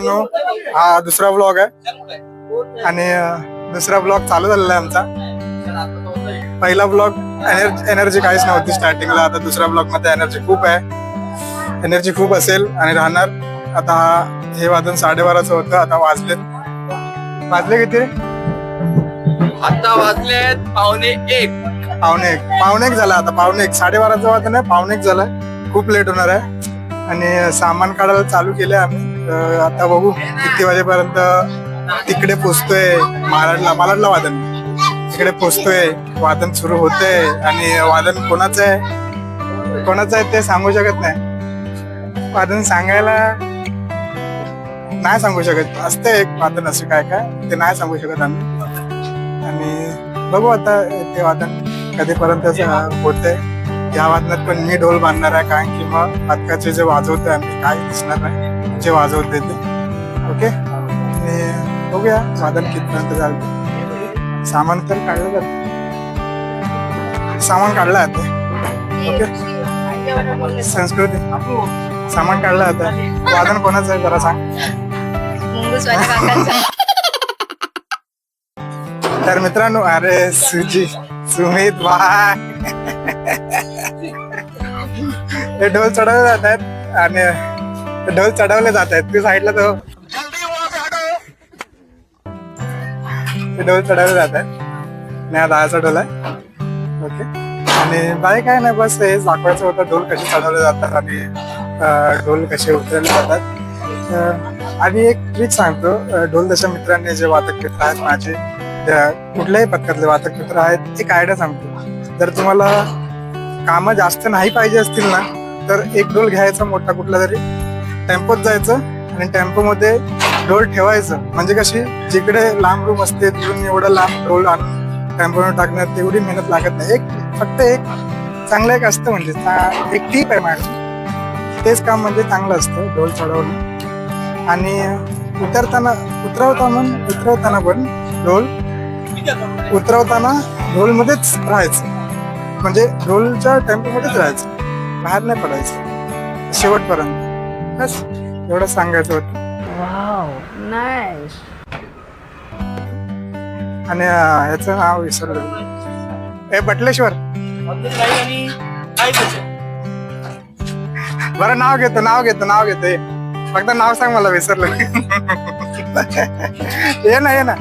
मित्रांनो हा दुसरा ब्लॉग आहे. आणि दुसरा ब्लॉग चालू झालेला आहे आमचा. पहिला ब्लॉग एनर्जी काहीच नव्हती स्टार्टिंगला आता दुसऱ्या ब्लॉगमध्ये एनर्जी खूप आहे. एनर्जी खूप असेल आणि राहणार. आता हा- वादन साडेबाराचं होतं. आता वाजलेत. वाजले किती? आता वाजलेत पावणे एक. पावणे एक. पावणे एक झाला आता. पावणे एक. साडेबाराचं वाजन आहे पावणे एक झालाय खूप लेट होणार आहे. आणि सामान काढायला चालू केले आम्ही. तर आता बघू किती वाजेपर्यंत तिकडे पोचतोय मालाडला मालाडला वादन. तिकडे पोचतोय. वादन सुरू होतंय आणि वादन कोणाचं आहे? कोणाचं आहे ते सांगू शकत नाही. वादन सांगायला नाही सांगू शकत. असतं एक वादन असं काय काय ते नाही सांगू शकत आम्ही. आणि बघू आता ते वादन कधीपर्यंत होते या वादनात पण मी ढोल बांधणार आहे कारण की मग पथकाचे जे वाजवते आम्ही काय दिसणार नाही. जे वाजवते ते. ओके आणि बघूया वादन कितपर्यंत झालं सामान तर काढलं जात. सामान काढलं आता. ओके संस्कृती. सामान काढलं आता. वादन कोणाचं आहे जरा सांग. तर मित्रांनो अरे सुजी सुमित भाई हे ढोल चढवले जात आहेत आणि ढोल चढवले जात आहेत. ते साईडला तो ते ढोल चढवले जात आहेत. नाही दहाचा ढोल आहे. ओके. आणि बाई काय नाही बस हे दाखवायचं होतं. ढोल कसे चढवले जातात आणि ढोल कसे उतरले जातात. आणि एक ट्रिक सांगतो. ढोल दशा मित्रांनी जे वादक मित्र आहेत माझे त्या कुठल्याही पथकातले वादक मित्र आहेत एक आयडिया सांगतो. जर तुम्हाला कामं जास्त नाही पाहिजे असतील ना तर एक डोल घ्यायचा मोठा कुठला तरी. टेम्पोत जायचं आणि टेम्पो मध्ये डोल ठेवायचं. म्हणजे कशी जिकडे लांब रूम असते तिकडून एवढं लांब डोल आणून टेम्पोवर टाकण्यात तेवढी मेहनत लागत नाही. एक फक्त एक चांगलं एक असतं म्हणजे एक टीप आहे मॅडम तेच काम म्हणजे चांगलं असतं डोल चढवणं. आणि उतरताना उतरवता उतरवताना उतरवताना पण ढोल उतरवताना ढोलमध्येच राहायचं. म्हणजे ढोलच्या टेम्पोमध्येच राहायचं. बाहेर नाही पडायचं. शेवटपर्यंत. बस एवढं सांगायचं होतं. आणि याचं नाव विसरलो. ए बटलेश्वर. बरं नाव घेतो नाव घेतो नाव घेतो. ये. फक्त नाव सांग मला विसरलो. ये ना ये ना.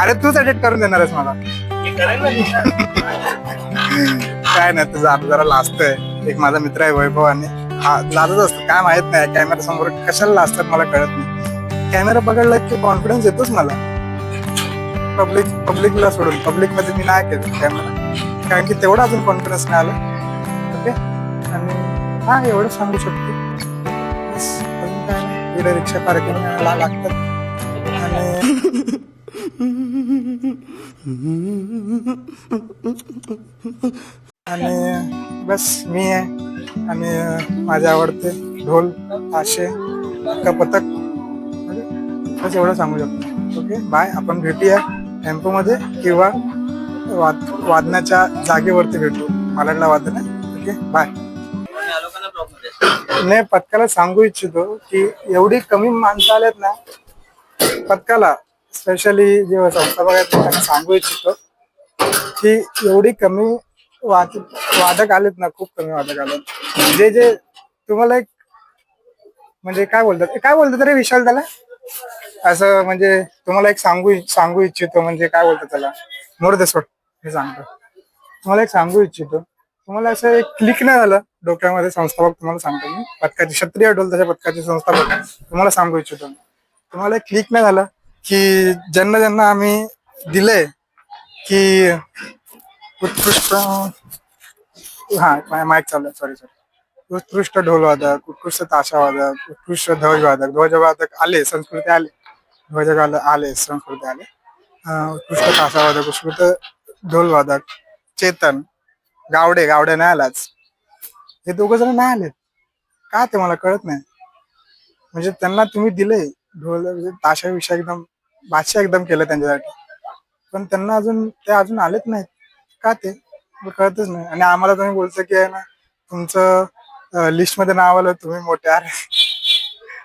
अरे तूच एडिट करून देणारच मला. काय नाही तुझं जात जरा आहे एक माझा मित्र आहे वैभव आणि हा लाजत असतो काय माहीत नाही कॅमेरा समोर कशाला लाजतात मला कळत नाही. कॅमेरा पकडला की कॉन्फिडन्स येतोच मला. पब्लिक पब्लिकला सोडून पब्लिकमध्ये मी नाही केलं कॅमेरा कारण की तेवढा अजून कॉन्फिडन्स नाही आला ओके आणि हा एवढं सांगू शकतो. अजून काय नाही. इकडे रिक्षा पार्किंग लागतात. आणि बस मी आहे आणि माझे आवडते ढोल ताशे का पथक बस एवढं सांगू शकतो. Okay bye. आपण भेटूया टेम्पोमध्ये किंवा वाद वादनाच्या जागेवरती भेटू. मालाडला वादन आहे ओके बाय. नाही पथकाला सांगू इच्छितो की एवढी कमी माणसं आलेत ना पथकाला स्पेशली जे संस्था बघायचं त्यांना सांगू इच्छितो की एवढी कमी वाद वादक आलेत ना खूप कमी वादक आलेत. जे जे तुम्हाला एक म्हणजे काय बोलतात? काय बोलतात रे विशाल त्याला? असं म्हणजे तुम्हाला एक सांगू सांगू इच्छितो म्हणजे काय बोलतात त्याला? मोर सोड हे सांगतो. तुम्हाला एक सांगू इच्छितो. तुम्हाला असं एक क्लिक नाही झालं डोक्यामध्ये संस्थापक तुम्हाला सांगतो मी. पथकाची क्षत्रिय ढोल तशा पथकाचे संस्थापक तुम्हाला सांगू इच्छितो तुम्हाला तुम्हाला क्लिक नाही झालं की ज्यांना ज्यांना आम्ही दिले की उत्कृष्ट हा माहीत चालू सॉरी सॉरी उत्कृष्ट ढोलवादक उत्कृष्ट ताशावादक उत्कृष्ट ध्वजवादक. ध्वजवादक आले संस्कृती आले. ध्वजवादक आले संस्कृती आले. उत्कृष्ट ताशावादक उत्कृष्ट ढोलवादक चेतन गावडे गावडे नाही आलाच. हे दोघ जण नाही आले का ते मला कळत नाही? म्हणजे त्यांना तुम्ही दिले ढोल म्हणजे ताशाविषयी एकदम बादशाह एकदम केलं त्यांच्यासाठी. पण त्यांना अजून ते अजून आलेच नाहीत. का ते कळतच नाही. आणि आम्हाला तुम्ही बोलता की आहे ना तुमचं लिस्टमध्ये नाव आलं तुम्ही मोठे अरे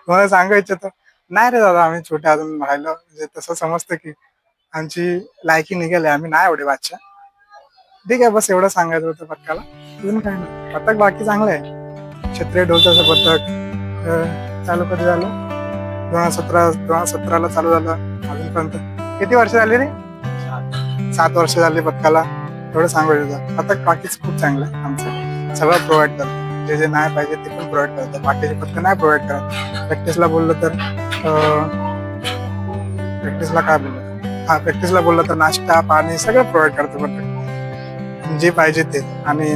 तुम्हाला सांगू तर नाही रे दादा आम्ही छोटे अजून राहिलो. म्हणजे तसं समजतं की आमची लायकी निघाली आम्ही नाही एवढे बादशा ठीक आहे बस एवढं सांगायचं होतं पथकाला. अजून काय नाही. पथक बाकी चांगलं आहे. क्षत्रिय ढोलचं पथक चालू कधी झालं? दोन हजार सतरा दोन हजार सतराला चालू झालं अजूनपर्यंत. किती वर्ष झाली रे? सात वर्ष झाली पथकाला. एवढं सांगू इच्छितो आता बाकीच खूप चांगलं आहे आमचं. सगळं प्रोव्हाइड करतं जे जे नाही पाहिजे ते पण प्रोव्हाइड करतं बाकीचे फक्त नाही प्रोव्हाइड करत. प्रॅक्टिसला बोललं तर प्रॅक्टिसला काय बोललं? हा प्रॅक्टिसला बोललं तर नाश्ता पाणी सगळं प्रोव्हाइड करतं पण जे पाहिजे ते. आणि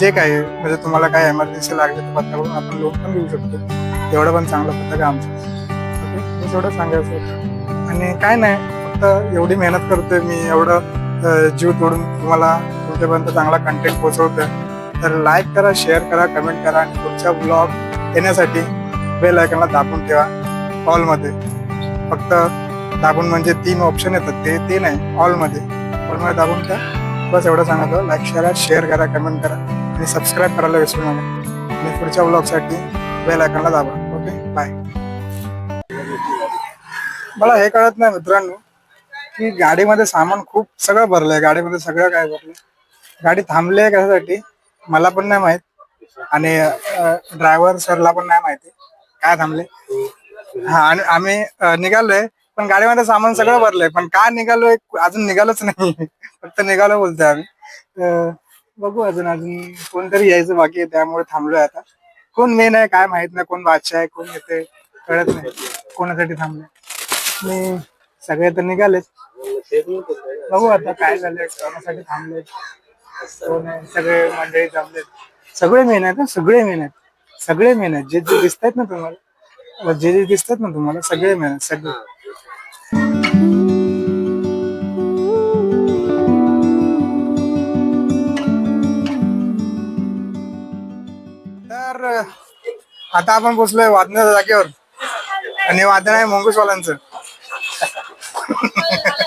जे काही म्हणजे तुम्हाला काय एमर्जन्सी लागली तर पथकाकडून आपण लोन पण घेऊ शकतो. एवढं पण चांगलं पथक आहे आमचं. ओके एवढं सांगायचं आणि काय नाही. फक्त एवढी मेहनत करतोय मी. एवढं जीव तोडून तुम्हाला तुमच्यापर्यंत चांगला कंटेंट पोहोचवतोय. तर लाईक करा शेअर करा कमेंट करा आणि पुढच्या ब्लॉग येण्यासाठी बेल आयकॉनला दाबून ठेवा हॉलमध्ये फक्त दाबून म्हणजे तीन ऑप्शन येतात ते ते नाही हॉलमध्ये हॉलमध्ये दाबून ठेवा. बस एवढं सांगतो. लाईक करा शेअर करा कमेंट करा आणि सबस्क्राईब करायला विसरू नका. आणि पुढच्या ब्लॉगसाठी बेल आयकॉनला दाबा. ओके बाय मला हे कळत नाही मित्रांनो. की गाडीमध्ये सामान खूप सगळं भरलंय. गाडीमध्ये सगळं काय भरलंय? गाडी थांबली आहे कशासाठी? मला पण नाही माहीत. आणि ड्रायव्हर सरला पण नाही माहिती. काय थांबले? हा आणि आम्ही निघालोय पण गाडीमध्ये सामान सगळं भरलंय. पण का निघालोय? अजून निघालोच नाही. फक्त निघालो बोलतोय आम्ही. बघू अजून अजून कोणतरी यायचं बाकी आहे त्यामुळे थांबलोय आता. कोण मेन आहे काय माहीत नाही. कोण बादशाह आहे कोण येते कळत नाही. कोणासाठी थांबले मी सगळे तर निघालेच. बघू आता काय झालंय. कामासाठी थांबलेत? कोण आहे? सगळे मंडळी जमलेत सगळे मेन आहेत ना? सगळे मेन आहेत. सगळे मेन आहेत. जे जे दिसतायत ना तुम्हाला जे जे दिसतात ना तुम्हाला सगळे मेन आहेत. सगळे. तर आता आपण पोचलोय वादनाच्या जागेवर. आणि वादन आहे मंगूसवालांचं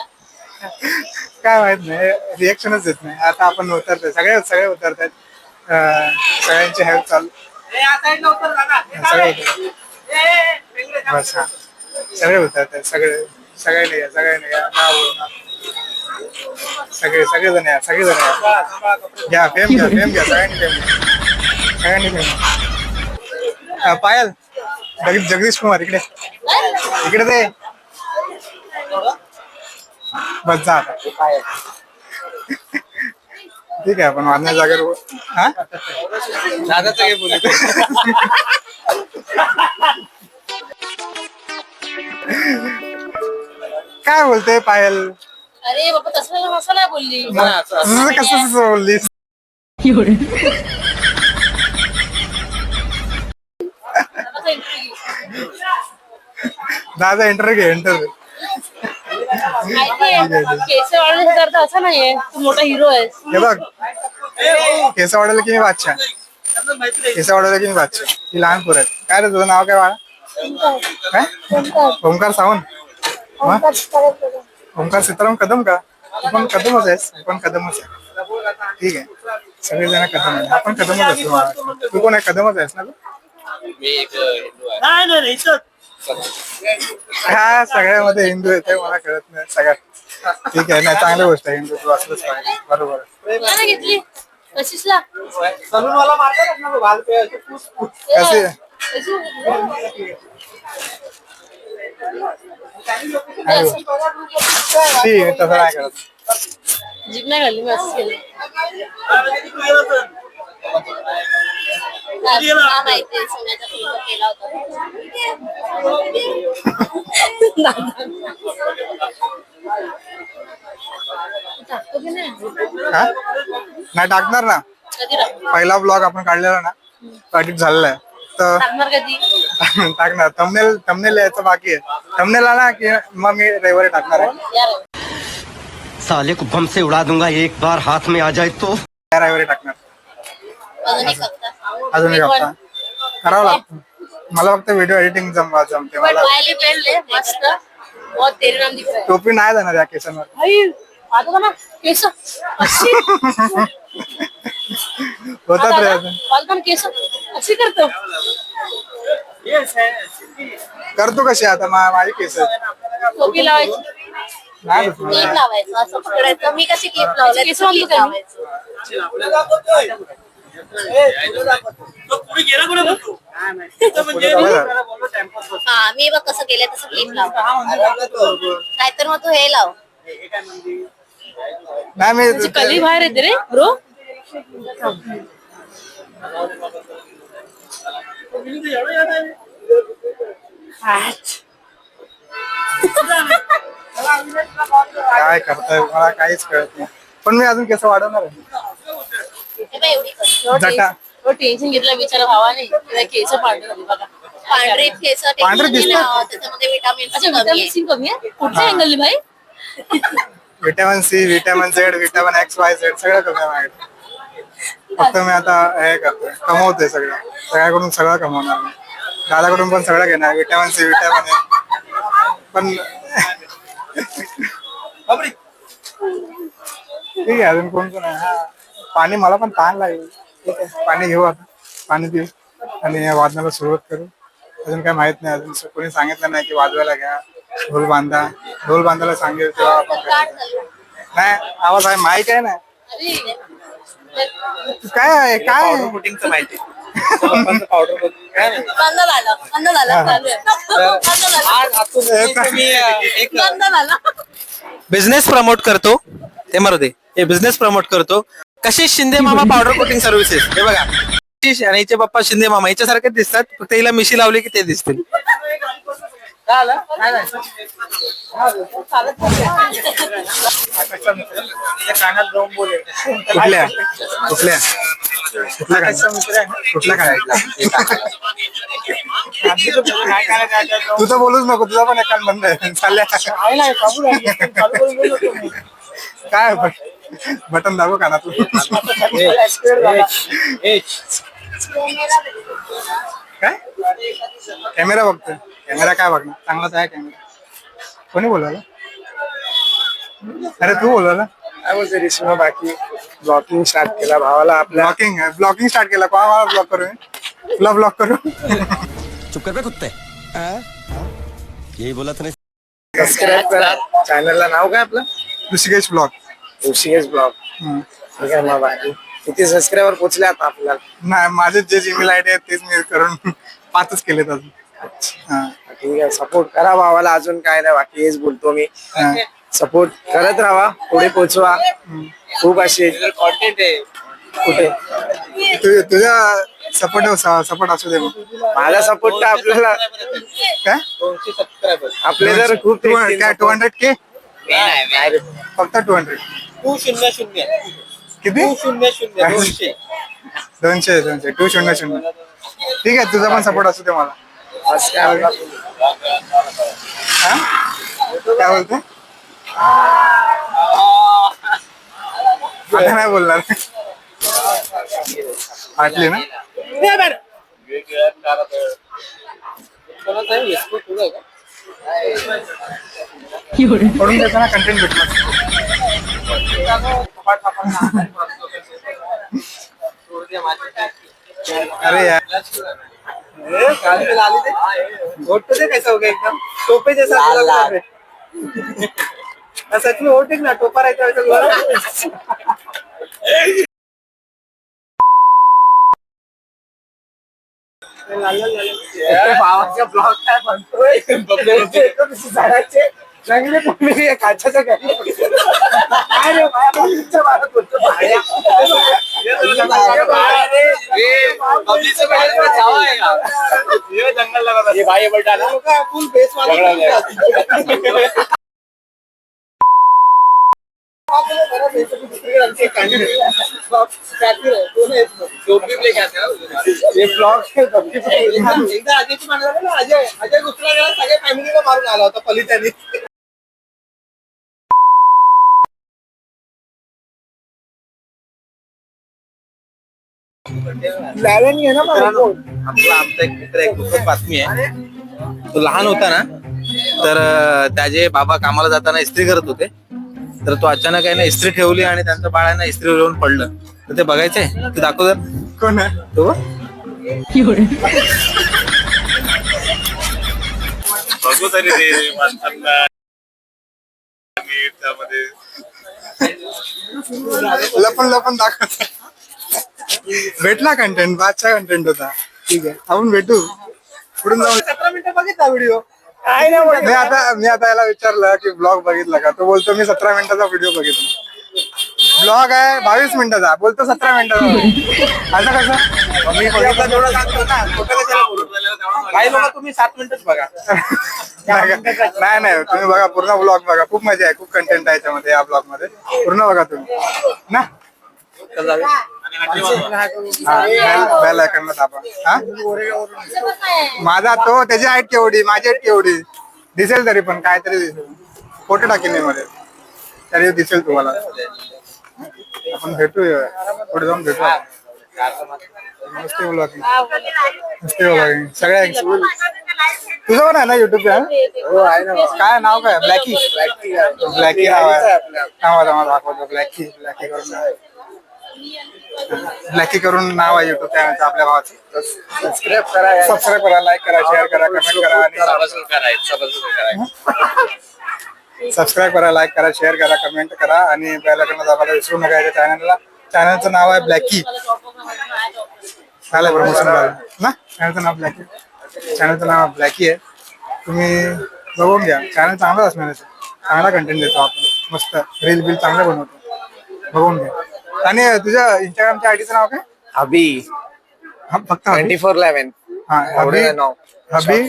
काय माहीत नाही. रिएक्शनच येत नाही. आता आपण उतरतोय. सगळे सगळे उतरतात सगळ्यांची हेल्प चालू. सगळे उतरतात. बस हा. सगळे उतरतात सगळे सगळे या सगळे बोलणार. सगळे सगळे जण या सगळे जण या घ्या फेम घ्या फेम घ्या सगळ्यांनी फेम घ्या. सगळ्यांनी फेम पायल. जगदीश जगदीश कुमार इकडे. इकडे ते बस जा आता. ठीक आहे आपण वाढण्या जागेवर हा? दादाचं काही बोलत काय बोलते पायल? अरे बाबा तसं असं नाही बोलली. कसं कसं बोललीस दादा इंटरव्ह्यू घे केस वाढवण्याची करता असं नाहीये. तू मोठा हिरो आहेस. हे बघ. केस वाढवलं की मी बादशाह? केस वाढवलं की मी बादशाह? ही लहान पोर आहेत. काय रे तुझं नाव काय बाळा? काय? ओंकार. सावंत? ओंकार सीताराम कदम का? तू पण कदमच आहेस. तू पण कदमच आहे ठीक आहे. सगळेजण कदम आहे आपण कदमच असतो. तू कोण आहे? कदमच आहेस ना तू? मी एक हिंदू आहे. हा सगळ्यामध्ये हिंदू येते मला कळत नाही सगळ्यात. ठीक आहे नाही चांगली गोष्ट आहे हिंदू तू असलंच पाहिजे बरोबर घेतली. कशीचला कशी? ठीक आहे तसं नाही करत. जीप नाही घालली मी असंच केलं माहिती सोन्याचा केला होता नाही टाकणार ना. पहिला ब्लॉग आपण काढलेला ना edit झालेला आहे. तर टाकणार. थंबनेल थंबनेल यायचं बाकी आहे. थंबनेल आला की मग मी रविवारी टाकणार आहे. साले को बम से उड़ा दूंगा एक बार हाथ में आ जाए तो। रविवारी टाकणार. अजून एक हप्ता. अजून एक हप्ता. करावं लागतं. मला फक्त व्हिडिओ एडिटिंग जम जमते पण मला वायली पेन ले मस्त. बहुत तेरे नाम दिख रहा है. टोपी नाही जाणार या केसांवर. भाई आता का ना केस. अशी. होतात रे अजून बालकन केस. अशी करतो. करतो कशी आता मा- माझी केस? आहेत. टोपी लावायची. नाही होत क्लिप मला. लावायचं असं पकडायचं. मी कशी क्लिप लावले? केस पुढे गेला मी? पुढे जाऊया. हा मी बघ कसं केलं तसं क्लिप लाव नाहीतर मग तू हे लाव नाही मी तुझी कली बाहेर येते रे रो काय करताय मला काहीच कळत नाही पण मी अजून कसं वाढवणार आहे जटा. टेन्शन घेतलं बिचारा भावाने. केस पांढरे झाले बघा. पांढरे केस पांढरे दिसतात. त्याच्यामध्ये विटामिन अच्छा विटामिन सी कमी आहे? कुठच्या अँगल भाई vitamin C vitamin Z vitamin X Y Z सगळं कमी माझ्याकडे. फक्त मी आता हे करतोय. कमवतोय सगळं. सगळ्याकडून सगळं कमवणार मी. दादाकडून पण सगळं घेणार. विटॅमिन सी विटॅमिन ए पण ठीक आहे अजून कोण कोण आहे? हा. पाणी मला पण ताण लागेल. ठीक आहे. पाणी घेऊ आता. पाणी पिऊ. आणि या वादनाला सुरुवात करू. अजून काय माहीत नाही. अजून कोणी सांगितलं नाही की वाजवायला घ्या. ढोल बांधा. ढोल बांधायला सांगेल तेव्हा आपण. नाही आवाज आहे. माईक आहे ना. काय आहे? काय आहे? माहिती पावडर काय नाही बंद झालं. बंद झालं. चालू आहे. बंद झालं. आज आतून तुम्ही अं, एक बंद झालं. बिझनेस प्रमोट करतो. ते मारू दे. हे बिझनेस प्रमोट करतो. कसे शिंदे मामा पावडर कोटिंग सर्व्हिसेस हे बघा. कशिश आणि हिचे पप्पा शिंदे मामा याच्यासारखे दिसतात. फक्त हिला मिशी लावली की ते दिसतील. कुठल्या? कुठल्या? कुठल्या काय कुठल्या काय तू तर बोलूच नको तुझा पण एकान बंद आहे. चालल्या. काय बटन दाबू का ना तू? काय? कॅमेरा बघतोय. कॅमेरा काय बघणार चांगलाच आहे कॅमेरा. कोणी बोलवलं? अरे तू बोलवलं? काय बोलते रेशमा बाकी? ब्लॉकिंग स्टार्ट केला भावाला आपल्या. ब्लॉकिंग ब्लॉकिंग स्टार्ट केला. कोणा मला ब्लॉक करू? तुला ब्लॉक करू? चुप कर कुत्ते. यही बोला था सबस्क्राईब करा. चॅनलला नाव काय आपलं? Hrishikesh blog Hrishikesh blog. ठीक आहे मग बाकी किती सबस्क्रायबर पोहोचले आता आपल्याला? नाही माझे जे जीमेल आयडी आहेत तेच मी करून पाचच केलेत अजून. हा. ठीक आहे सपोर्ट करा भावाला अजून काय नाही बाकी हेच बोलतो मी. हा. सपोर्ट करत राहा पुढे पोचवा. खूप असे कॉन्टेंट आहे. कुठे? तु- तुझ्या सपोर्ट सपोर्ट असू दे मग. माझा सपोर्ट तर आपल्याला काय? आपले जर खूप Two- काय टू हंड्रेड के. फक्त टू हंड्रेड टू शून्य शून्य. किती? टू शून्य शून्य दोनशे. दोनशे दोनशे. टू शून्य शून्य. ठीक आहे तुझा पण सपोर्ट असू दे मला. असं काय होणार? हा? काय बोलते आता नाही बोलणार. आटली ना? पडून देताना कंटेंट भेटणार. अरे यार. वोट तो दे कैसा हो गया एकदम. टोपे जैसा लग रहा है सच में वोट ना टोपा रहता है ब्लॉग काय म्हणतोय झाडाचे चांगले पडले काचाच्या घरी काय रे बाया, पब्लिकच्या बाहेर बोलतो, बाया. जंगल लगा ये भाई बल्टा ना फुल बेस वाला एकदा अजयची मांडला ना अजय अजय दुसरा गेला सगळ्या फॅमिलीला मारून आला होता पलितानी. आपला आमचा एक मित्र एक दुःखद बातमी आहे. तो लहान होता ना तर त्याचे बाबा कामाला जाताना इस्त्री करत होते. तर तो अचानक आहे ना इस्त्री ठेवली आणि त्यांचं बाळ आहे ना इस्त्री येऊन पडलं. तर ते बघायचंय ते दाखव जर. कोण आहे? तो बघ. तरी रे माणसांना त्यामध्ये. लपून दाखवत भेटला कंटेंट बादचा कंटेंट होता. ठीक आहे. आपण भेटू. पुढून जाऊन सतरा मिनिटं बघितला व्हिडिओ. मी आता मी आता याला विचारलं की ब्लॉग बघितला का? तो बोलतो मी सतरा मिनिटाचा व्हिडिओ बघितला. ब्लॉग आहे बावीस मिनिटाचा. बोलतो सतरा मिनिटाचा असं कसं? मी बघितलं. तेवढं सांगतो ना खोटं कशाला बोलू. काही लोक तुम्ही सात मिनिटच बघा. नाही नाही. तुम्ही बघा पूर्ण ब्लॉग बघा. खूप मजा आहे. खूप कंटेंट आहे याच्यामध्ये या ब्लॉगमध्ये. पूर्ण बघा तुम्ही. ना? बेल दाबा हा माझा तो त्याची हाईट केवढी माझी हाईट केवढी? दिसेल तरी पण काहीतरी दिसेल. फोटो टाकेल मी मध्ये. तरी दिसेल तुम्हाला. आपण भेटूया. पुढे जाऊन भेटू नुसते ब्लॉगिंग ब्लॉगिंग सगळ्या तुझं पण आहे ना युट्यूब चॅनल हो, काय नाव काय? ब्लॅकी ब्लॅकी नाव आहे. थांबा थांबा दाखवतो. ब्लॅकी ब्लॅकी करून ब्लॅकी करून नाव आहे युट्यूब चॅनलचं आपल्या भावाचं. सबस्क्राईब करा सबस्क्राईब करा लाईक करा शेअर करा कमेंट करा आणि सबस्क्राईब करा लाईक करा. शेअर करा कमेंट करा आणि बेल आयकॉन दाबायला विसरू नका याच्या चॅनलला चॅनलचं नाव आहे ब्लॅकी झालं प्रमोशन ना? चॅनलचं नाव ब्लॅकी चॅनलचं नाव ब्लॅकी आहे. तुम्ही बघून घ्या. चॅनल चांगला असणार आहे. चांगला कंटेंट देतो आपण. मस्त. रील बिल चांगलं बनवतो. बघून घ्या. आणि तुझ्या इंस्टाग्रामच्या आयडीचं नाव काय? अभी. हा, फक्त हबी? ट्वेंटी फोर इलेवन हा, hubby hubby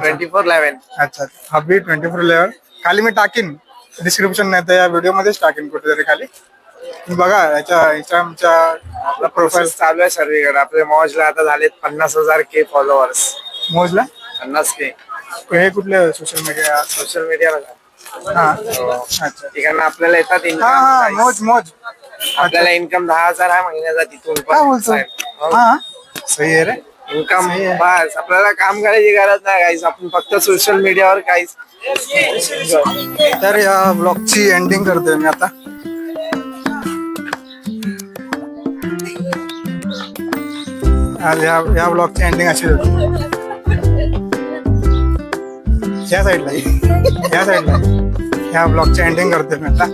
twenty four eleven अच्छा हबी ट्वेंटी फोर इलेव्हन. खाली मी टाकीन. डिस्क्रिप्शन नाही तर या व्हिडिओ मध्येच टाकीन कुठेतरी खाली. तुम्ही बघा याच्या इंस्टाग्रामच्या आपला प्रोफाईल चालू आहे सर्वीकडे. आपल्या मॉजला आता झालेत पन्नास हजार के फॉलोअर्स मोजला? पन्नास के. हे कुठले सोशल मीडिया सोशल मीडियावर हा. अच्छा. ठिकाणं आपल्याला येतात हा हा. मोज मोज. आपल्याला इन्कम दहा हजार आहे महिन्याचा तिथून काय बोलतो? पण हा. सही आहे रे. इन्कम बस आपल्याला काम करायची गरज नाही काहीच आपण फक्त सोशल मीडियावर काहीच तर या ब्लॉगची एंडिंग करतोय मी आता. आज या या ब्लॉगची एंडिंग अशी होती. या साईडला या. साईडला या. ब्लॉगची एंडिंग करतोय मी आता.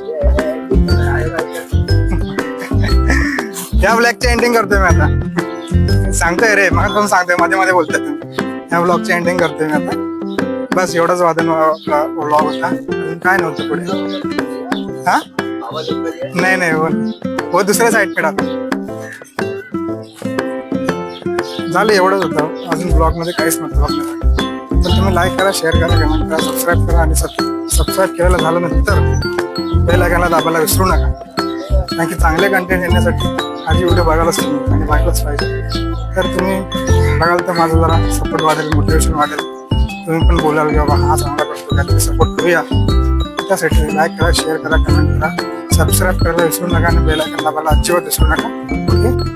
या ब्लॉगची एंडिंग करतोय मी आता. सांगतोय रे मग कोण सांगतोय? मध्ये मध्ये बोलतोय या ब्लॉगची एंडिंग करतोय मी आता. बस एवढंच वादन ब्लॉग होता. अजून काय नव्हतं पुढे. हा? नाही नाही हो हो दुसऱ्या साईड कडा झालं एवढंच होतं. अजून ब्लॉगमध्ये काहीच नव्हतं आपल्याला तर तुम्ही लाईक करा शेअर करा कमेंट करा सबस्क्राईब करा आणि सबस्क्राईब केलेलं झालं नंतर बेल आयकॉनला दाबायला विसरू नका. कारण की चांगले कंटेंट येण्यासाठी आधी व्हिडिओ बघायलाच तुम्ही आणि बघायलाच पाहिजे. तर तुम्ही बघाल तर माझं जरा सपोर्ट वाढेल मोटिवेशन वाढेल. तुम्ही पण बोलाल की बाबा हा चांगला करतो काहीतरी सपोर्ट करूया. त्यासाठी लाईक करा शेअर करा कमेंट करा. सबस्क्राईब करायला विसरू नका आणि बेल आयकॉन दाबायला अजिबात विसरू नका. ओके